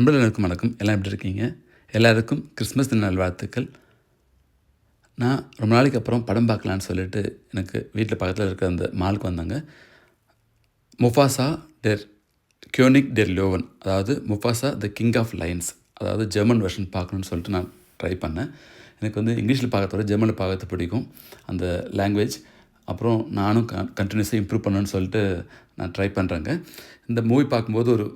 நண்பர்கள் எல்லாருக்கும் வணக்கம். எல்லாம் எப்படி இருக்கீங்க? எல்லாருக்கும் கிறிஸ்மஸ் தின நல்வாழ்த்துக்கள். நான் ரொம்ப நாளைக்கு அப்புறம் படம் பார்க்கலான்னு சொல்லிட்டு எனக்கு வீட்டில் பக்கத்தில் இருக்கிற அந்த மாலுக்கு வந்தாங்க. முஃபாசா டெர் கியோனிக் டெர் லோவன் அதாவது Mufasa the king of lions அதாவது ஜெர்மன் வெர்ஷன் பார்க்கணுன்னு சொல்லிட்டு நான் ட்ரை பண்ணேன். எனக்கு வந்து இங்கிலீஷில் பார்க்கறத விட ஜெர்மனில் பார்க்கறது பிடிக்கும் அந்த லாங்குவேஜ் அப்புறம் நானும் க கண்டினியூஸாக இம்ப்ரூவ் பண்ணணும்னு சொல்லிட்டு நான் ட்ரை பண்ணுறேங்க இந்த மூவி பார்க்கும்போது ஒரு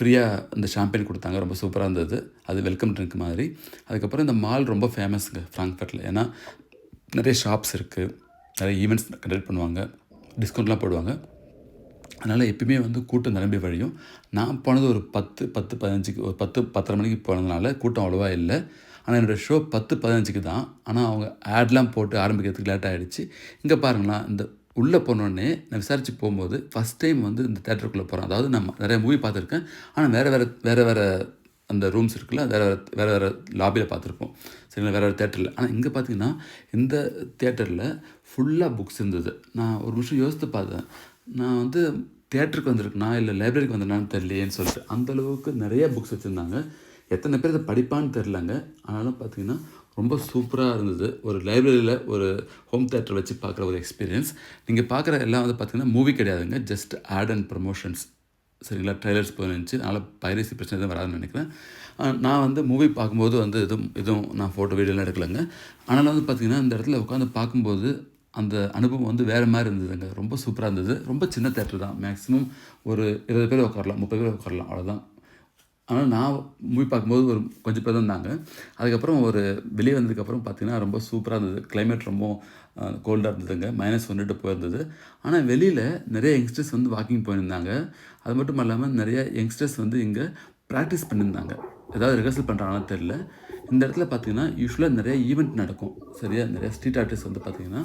ஃப்ரீயாக இந்த ஷாம்பெயின் கொடுத்தாங்க. ரொம்ப சூப்பராக இருந்தது. அது வெல்கம் ட்ரிங்க் மாதிரி. அதுக்கப்புறம் இந்த மால் ரொம்ப ஃபேமஸ்ங்க ஃப்ராங்க்ஃபர்ட்டில் ஏன்னா நிறைய ஷாப்ஸ் இருக்குது நிறைய ஈவெண்ட்ஸ் கண்டக்ட் பண்ணுவாங்க. டிஸ்கவுண்ட்லாம் போடுவாங்க. அதனால் எப்பயுமே வந்து கூட்டம் நிரம்பி வழியும். நான் போனது ஒரு பத்து பத்து பதினஞ்சுக்கு ஒரு பத்து பத்தரை மணிக்கு போனதுனால கூட்டம் அவ்வளோவா இல்லை. ஆனால் என்னோடய ஷோ பத்து பதினஞ்சுக்கு தான். ஆனால் அவங்க ஆட்லாம் போட்டு ஆரம்பிக்கிறதுக்கு லேட் ஆகிடுச்சு இங்கே பாருங்களேன் இந்த உள்ளே போனோடனே நான் விசாரித்து போகும்போது ஃபஸ்ட் டைம் வந்து இந்த தேட்டருக்குள்ளே போகிறேன் அதாவது நான் நிறைய மூவி பார்த்துருக்கேன். ஆனால் வேறு வேறு வேறு வேறு அந்த ரூம்ஸ் இருக்குல்ல வேறு வேறு வேறு வேறு லாபியில் பார்த்துருப்போம். சரிங்களா வேறு வேறு தேட்டரில் ஆனால் இங்கே பார்த்தீங்கன்னா இந்த தேட்டரில் ஃபுல்லாக புக்ஸ் இருந்தது. நான் ஒரு நிமிஷம் யோசித்து பார்த்தேன். நான் வந்து தேட்டருக்கு வந்திருக்கேனா இல்லை லைப்ரரிக்கு வந்தேனான்னு தெரியலையேன்னு சொல்லிட்டு. அந்தளவுக்கு நிறைய புக்ஸ் வச்சுருந்தாங்க. எத்தனை பேர் இதை படிப்பான்னு தெரிலங்க ஆனாலும் பார்த்தீங்கன்னா ரொம்ப சூப்பராக இருந்தது. ஒரு லைப்ரரியில் ஒரு ஹோம் தேட்டர் வச்சு பார்க்குற ஒரு எக்ஸ்பீரியன்ஸ் நீங்கள் பார்க்குற எல்லாம் வந்து பார்த்திங்கன்னா மூவி கிடையாதுங்க. ஜஸ்ட் ஆட் அண்ட் ப்ரமோஷன்ஸ் சரிங்களா? ட்ரைலர்ஸ் போயிருந்துச்சு அதனால் பைரசி பிரச்சனை எதுவும் வராதுன்னு நினைக்கிறேன். நான் வந்து மூவி பார்க்கும்போது வந்து எதுவும் எதுவும் நான் ஃபோட்டோ வீடியோலாம் எடுக்கலைங்க. ஆனாலும் வந்து பார்த்திங்கன்னா இந்த இடத்துல உட்காந்து பார்க்கும்போது அந்த அனுபவம் வந்து வேறு மாதிரி இருந்ததுங்க. ரொம்ப சூப்பராக இருந்தது. ரொம்ப சின்ன தேட்டர் தான். மேக்ஸிமம் ஒரு இருபது பேர் உட்காரலாம் முப்பது பேர் உட்காரலாம். அவ்வளோதான் ஆனால் நான் மூவி பார்க்கும்போது ஒரு கொஞ்சம் பேர் தான் இருந்தாங்க அதுக்கப்புறம் ஒரு வெளியே வந்ததுக்கப்புறம் பார்த்திங்கன்னா ரொம்ப சூப்பராக இருந்தது. கிளைமேட் ரொம்ப கோல்டாக இருந்ததுங்க. மைனஸ் வந்துட்டு போயிருந்தது. ஆனால் வெளியில் நிறைய யங்ஸ்டர்ஸ் வந்து வாக்கிங் போயிருந்தாங்க. அது மட்டும் இல்லாமல் நிறைய யங்ஸ்டர்ஸ் வந்து இங்கே ப்ராக்டிஸ் பண்ணியிருந்தாங்க. ஏதாவது ரிஹர்சல் பண்ணுறாங்கன்னு தெரில இந்த இடத்துல பார்த்திங்கன்னா யூஸ்வலாக நிறைய ஈவெண்ட் நடக்கும். சரியா? நிறைய ஸ்ட்ரீட் ஆர்டிஸ்ட் வந்து பார்த்திங்கன்னா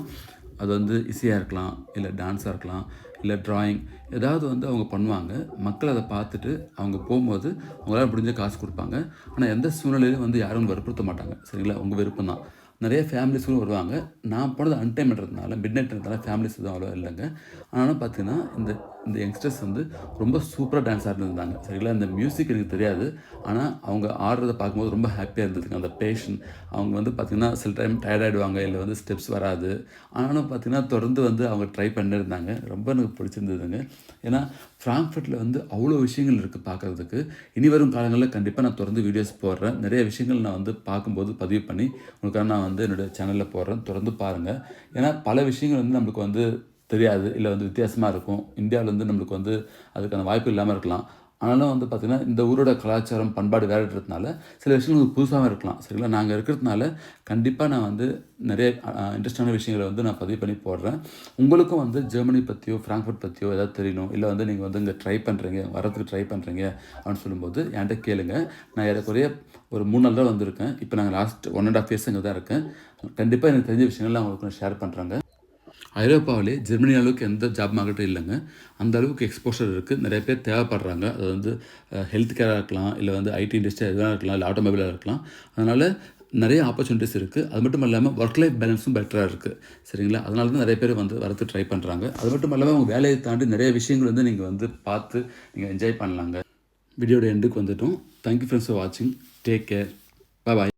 அது வந்து இசையாக இருக்கலாம் இல்லை டான்ஸாக இருக்கலாம் இல்லை ட்ராயிங் ஏதாவது வந்து அவங்க பண்ணுவாங்க. மக்கள் அதை பார்த்துட்டு அவங்க போகும்போது அவங்களால முடிஞ்ச காசு கொடுப்பாங்க. ஆனால் எந்த சூழ்நிலையிலும் வந்து யாரும் வற்புறுத்த மாட்டாங்க. சரிங்களா? உங்கள் விருப்பம் தான். நிறைய ஃபேமிலிஸும் வருவாங்க. நான் போனது அன்டைம்ன்றதுனால மிட் நைட்ன்றதுனால ஃபேமிலிஸ் எதுவும் அவ்வளோ இல்லைங்க. ஆனாலும் பார்த்தீங்கன்னா இந்த இந்த யங்ஸ்டர்ஸ் வந்து ரொம்ப சூப்பராக டான்ஸ் ஆடிருந்தாங்க. சரிங்களா? இந்த மியூசிக் எனக்கு தெரியாது. ஆனால் அவங்க ஆடுறத பார்க்கும்போது ரொம்ப ஹாப்பியாக இருந்ததுங்க அந்த பேஷன் அவங்க வந்து பார்த்திங்கன்னா சில டைம் டயர்டாயிடுவாங்க இல்லை வந்து ஸ்டெப்ஸ் வராது. ஆனாலும் பார்த்திங்கன்னா தொடர்ந்து வந்து அவங்க ட்ரை பண்ணியிருந்தாங்க ரொம்ப எனக்கு பிடிச்சிருந்ததுங்க. ஏன்னா ஃப்ராங்க்ஃபர்ட்டில் வந்து அவ்வளோ விஷயங்கள் இருக்குது பார்க்குறதுக்கு. இனி வரும் காலங்களில் கண்டிப்பாக நான் தொடர்ந்து வீடியோஸ் போடுறேன். நிறைய விஷயங்கள் நான் வந்து பார்க்கும்போது பதிவு பண்ணி உங்களுக்காக நான் வந்து என்னோடய சேனலில் போடுறேன். தொடர்ந்து பாருங்கள் ஏன்னா பல விஷயங்கள் வந்து நம்மளுக்கு வந்து தெரியாது இல்லை வந்து வித்தியாசமாக இருக்கும். இந்தியாவில் வந்து நம்மளுக்கு வந்து அதுக்கான வாய்ப்பு இல்லாமல் இருக்கலாம். ஆனாலும் வந்து பார்த்திங்கன்னா இந்த ஊரோட கலாச்சாரம் பண்பாடு வேறுன்றதுனால சில விஷயங்கள் புதுசாகவும் இருக்கலாம். சரிங்களா? நாங்கள் இருக்கிறதுனால கண்டிப்பாக நான் வந்து நிறைய இன்ட்ரெஸ்டான விஷயங்களை வந்து நான் பதிவு பண்ணி போடுறேன். உங்களுக்கும் வந்து ஜெர்மனி பற்றியோ ஃப்ராங்க்ஃபர்ட் பற்றியோ ஏதாவது தெரியணும் இல்லை வந்து நீங்கள் வந்து இங்கே ட்ரை பண்ணுறீங்க வரதுக்கு ட்ரை பண்ணுறீங்க அப்படின்னு சொல்லும்போது என்கிட்ட கேளுங்க. நான் ஏறக்குறைய ஒரு மூணு நாள் தான் வந்திருக்கேன். இப்போ நாங்கள் last one and half years இங்கே தான் இருக்கேன். கண்டிப்பாக எனக்கு தெரிஞ்ச விஷயங்கள்லாம் உங்களுக்கு நான் ஷேர் பண்ணுறாங்க ஐரோப்பாவிலே ஜெர்மனி அளவுக்கு எந்த ஜாப் மார்க்கெட்டும் இல்லைங்க. அந்த அளவுக்கு எக்ஸ்போஷர் இருக்குது நிறைய பேர் தேவைப்படுறாங்க. அது வந்து ஹெல்த் கேராக இருக்கலாம் இல்லை வந்து ஐடி இண்டஸ்ட்ரி எதுவாக இருக்கலாம் இல்லை ஆட்டோமொபைலாக இருக்கலாம். அதனால் நிறைய ஆப்பர்ச்சுனிட்டிஸ் இருக்குது அது மட்டும் இல்லாமல் ஒர்க் லைஃப் பேலன்ஸும் பெட்டராக இருக்குது சரிங்களா? அதனால தான் நிறைய பேர் வந்து வரத்து ட்ரை பண்ணுறாங்க அது மட்டும் இல்லாமல் அவங்க வேலையை தாண்டி நிறைய விஷயங்கள் வந்து நீங்கள் வந்து பார்த்து நீங்கள் என்ஜாய் பண்ணலாங்க. வீடியோட எண்டுக்கு வந்துட்டோம். தேங்க்யூ ஃப்ரெண்ட்ஸ் ஃபார் வாட்சிங் டேக் கேர் பாய்